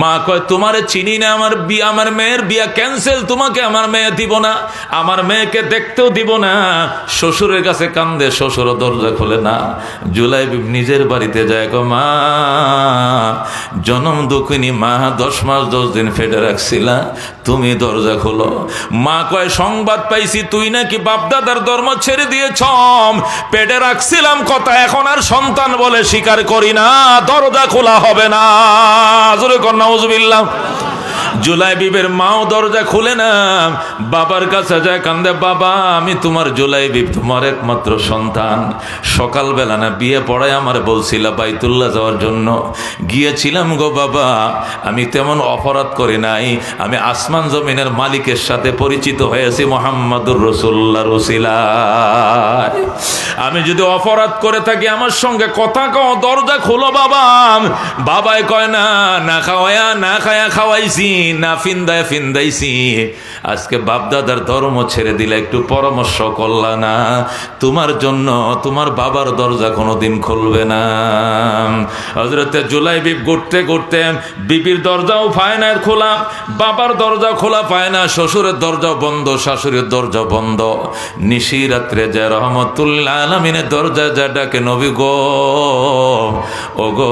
মা কয়, তোমারে চিনি না, আমার বিয়া আমার মেয়ের বিয়া ক্যান্সেল তোমাকে আমার মেয়ে দিব না। আমার মেয়েকে দেখতেও দিব না। শ্বশুরের কাছে কান্দে, শ্বশুর দরজা খোলে না। জুলাই নিজের বাড়িতে যায় গো মা, জনম দুঃখিনী, মা, দশ মাস দশ দিন ফেটে রাখছিলা, তুমি দরজা খোলো। মা কয়, সংবাদ পাইছি, তুই নাকি বাপদাদার ধর্ম ছেড়ে দিয়েছ পেটে রাখছিলাম কথা, এখন আর সন্তান বলে স্বীকার করি না। দরজা খোলা হবে না। কন্যা উজবিল্লাম জুলাই বিবের মাও দরজা খুলে না। বাবার কাছে যায় কান্দে, বাবা, আমি তোমার জুলাই বিব, তোমার একমাত্র সন্তান। সকালবেলা না বিয়ে পড়ায় আমার বলছিল বাইতুল্লাহ যাওয়ার জন্য। গিয়েছিলাম গো বাবা, আমি তেমন অপরাধ করি নাই। আমি আসমান জমিনের মালিকের সাথে পরিচিত হয়েছি মোহাম্মদুর রসুল্লা রসিলা আমি যদি অপরাধ করে থাকি, আমার সঙ্গে কথা কও, দরজা খোলো বাবা। বাবাই কয়, না না খাওয়ায়া, না খায়া খাওয়াইছি। না ফিন্দায় ফিন্দাইছি। আজকে বাপদাদার ধর্ম ছেড়ে দিলে একটু পরামর্শ করলা না। তোমার জন্য তোমার বাবার দরজা কোনোদিন খুলবে না। হজরতে জুলাই বিপ ঘুরতে ঘুরতে বিপির দরজাও পায় না, খোলা। বাবার দরজা খোলা পায় না, শ্বশুরের দরজা বন্ধ, শাশুড়ির দরজা বন্ধ। নিশি রাত্রে যে রহমতুল্লাহ আলমিনের দরজা যা ডাকে, নবী গো ও গো